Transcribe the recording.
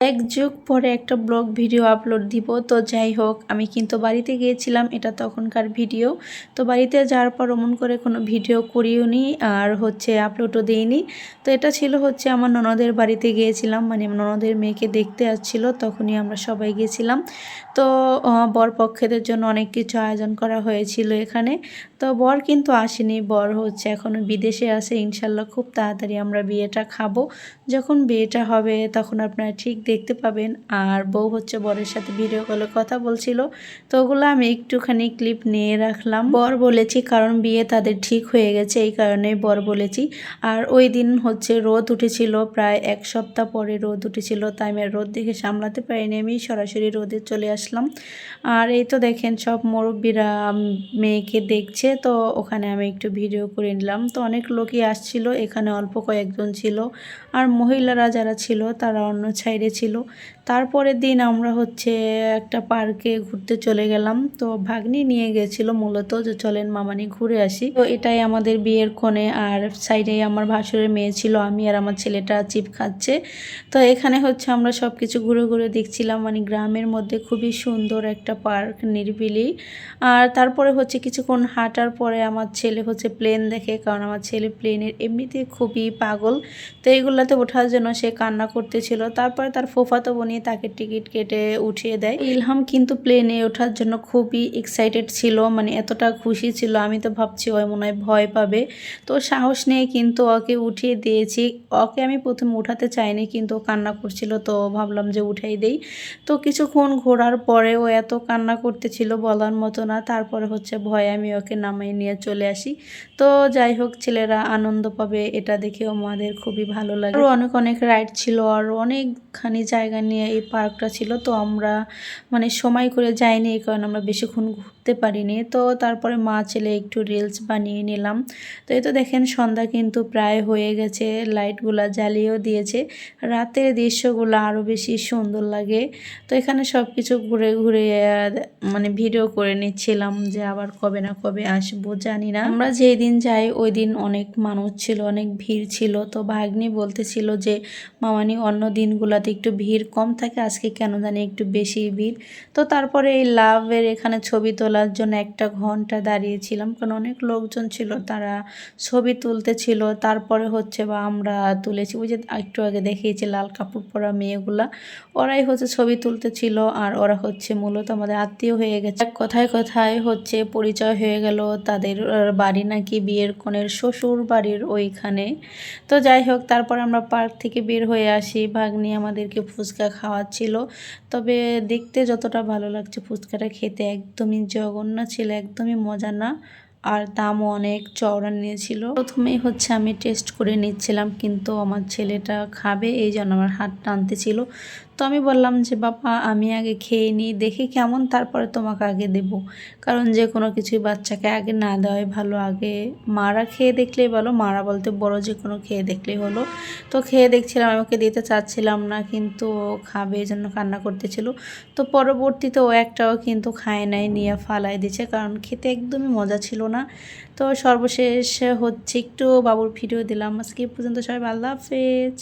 এক যুগ পরে একটা ব্লগ ভিডিও আপলোড দিব। তো যাই হোক আমি কিন্তু বাড়িতে গিয়েছিলাম এটা তখনকার ভিডিও। তো বাড়িতে যাওয়ার পর অমন করে কোনো ভিডিও করিও নি আর হচ্ছে আপলোডও দিইনি। তো এটা ছিল হচ্ছে আমার ননদের বাড়িতে গিয়েছিলাম মানে ননদের মেয়েকে দেখতে আসছিল তখনই আমরা সবাই গিয়েছিলাম। তো আহ, বর পক্ষেদের জন্য অনেক কিছু আয়োজন করা হয়েছিল এখানে। তো বর কিন্তু আসেনি বর হচ্ছে এখনও বিদেশে আছে ইনশাল্লাহ খুব তাড়াতাড়ি আমরা বিয়েটা খাব। যখন বিয়েটা হবে তখন আপনারা ঠিক দেখতে পাবেন। আর বউ হচ্ছে বরের সাথে ভিডিও কলে কথা বলছিল। তো ওগুলো আমি একটুখানি ক্লিপ নিয়ে রাখলাম। বর বলেছি, কারণ বিয়ে তাদের ঠিক হয়ে গেছে, এই কারণে বর বলেছি। আর ওই দিন হচ্ছে রোদ উঠেছিল, প্রায় এক সপ্তাহ পরে রোদ উঠেছিল, তাই আমি রোদ দেখে সামলাতে পারিনি। আমি সরাসরি রোদে চলে আসলাম। আর এই তো দেখেন, সব মুরব্বীরা মেয়েকে দেখছে। তো ওখানে আমি একটু ভিডিও করে নিলাম। তো অনেক লোকই আসছিল, এখানে অল্প কয়েকজন ছিল। আর মহিলারা যারা ছিল, তারা অন্য সাইডে ছিল। তারপরের দিন আমরা হচ্ছে একটা পার্কে ঘুরতে চলে গেলাম। তো ভাগ্নি নিয়ে গেছিল মূলত যে চলেন মামানি ঘুরে আসি। তো এটাই আমাদের বিয়ের কোণে আর সাইডে আমার ভাসুরের মেয়ে ছিল, আমি আর আমার ছেলেটা চিপ খাচ্ছে। তো এখানে হচ্ছে আমরা সব কিছু ঘুরে ঘুরে দেখছিলাম মানে গ্রামের মধ্যে খুবই সুন্দর একটা পার্ক নিরিবিলি। আর তারপরে হচ্ছে কিছুক্ষণ হাঁটার পরে আমার ছেলে হচ্ছে প্লেন দেখে, কারণ আমার ছেলে প্লেনের এমনিতে খুবই পাগল। তো এইগুলোতে ওঠার জন্য সে কান্না করতেছিল। তারপরে তার ফোফাতো বনি তাকে টিকিট কেটে উঠিয়ে দেয়। ইলহাম কিন্তু প্লেনে ওঠার জন্য খুবই এক্সাইটেড ছিল মানে এতটা খুশি ছিল। আমি তো ভাবছি ওই মনে হয় ভয় পাবে। তো সাহস নিয়ে কিন্তু ওকে উঠিয়ে দিয়েছি। ওকে আমি প্রথমে উঠাতে চাইনি, কিন্তু কান্না করছিল, তো ভাবলাম যে উঠাই দেই। তো কিছুক্ষণ ঘোরার পরে ও এত কান্না করতেছিল বলার মতো না, তারপরে হচ্ছে ভয়ে আমি ওকে নামাই নিয়ে চলে আসি। তো যাই হোক, ছেলেরা আনন্দ পাবে, এটা দেখে আমাদের খুবই ভালো লাগে। আরও অনেক অনেক রাইড ছিল, আর অনেকখানি জায়গা নিয়ে এই পার্কটা ছিল, তো আমরা মানে সময় করে যাইনি, এই কারণে আমরা বেশিক্ষণ ঘুরতে পারিনি। তো তারপরে মা ছেলে একটু রিলস বানিয়ে নিলাম। তো এই তো দেখেন সন্ধ্যা কিন্তু প্রায় হয়ে গেছে লাইটগুলা জ্বালিয়েও দিয়েছে। রাতের দৃশ্যগুলো আরও বেশি সুন্দর লাগে। তো এখানে সব কিছু ঘুরে ঘুরে মানে ভিডিও করে নিচ্ছিলাম যে আবার কবে না কবে আসব জানি না। আমরা যেই দিন যাই ওই দিন অনেক মানুষ ছিল, অনেক ভিড় ছিল। তো ভাগ্নি বলতেছিল যে, মামানি, অন্য দিনগুলোতে একটু ভিড় কম থাকে, আজকে কেন জানি একটু বেশি ভিড়? তো তারপরে এই লাভের এখানে ছবি তোলার জন্য একটা ঘণ্টা দাঁড়িয়েছিলাম, কারণ অনেক লোকজন ছিল, তারা ছবি তুলতে ছিল, তারপরে হচ্ছে বা আমরা তুলেছি। ওই যে একটু আগে দেখিয়েছি লাল কাপড় পরা মেয়েগুলা, ওরাই হচ্ছে ছবি তুলতে ছিল, আর ওরা হচ্ছে মূলত আমাদের আত্মীয় হয়ে গেছে। কথায় কথায় হচ্ছে পরিচয় হয়ে গেল, তাদের বাড়ি নাকি বিয়ের কনের শ্বশুর বাড়ির ওইখানে। তো যাই হোক, তারপর আমরা পার্ক থেকে বের হয়ে আসি, ভাগ্নি আমাদেরকে ফুচকা খাওয়াচ্ছিল। তবে দেখতে যতটা ভালো লাগছে ফুচকাটা খেতে, একদমই জঘন্য ছিল, একদমই মজা না। আর দামও অনেক, চওড়া নিয়েছিল। প্রথমেই হচ্ছে আমি টেস্ট করে নিচ্ছিলাম, কিন্তু আমার ছেলেটা খাবে, এই জন্য আমার হাত টানতে ছিল। তো আমি বললাম যে, বাবা, আমি আগে খেয়ে নিই, দেখি কেমন, তারপরে তোমাকে আগে দেব। কারণ যে কোনো কিছুই বাচ্চাকে আগে না দেওয়াই ভালো। আগে মারা খেয়ে দেখলেই ভালো, মারা বলতে বড় যে কোনো খেয়ে দেখলেই হলো। তো খেয়ে দেখছিলাম আমাকে দিতে চাচ্ছিলাম না, কিন্তু খাবে, এই জন্য কান্না করতেছিল। তো পরবর্তীতে ও একটাও কিন্তু খায় নাই, নিয়ে ফালাই দিচ্ছে কারণ খেতে একদমই মজা ছিল না। তো সর্বশেষ হচ্ছে, একটু বাবুর ভিডিও দিলাম। আজকে পর্যন্ত সবাই আল্লাহ হাফেজ।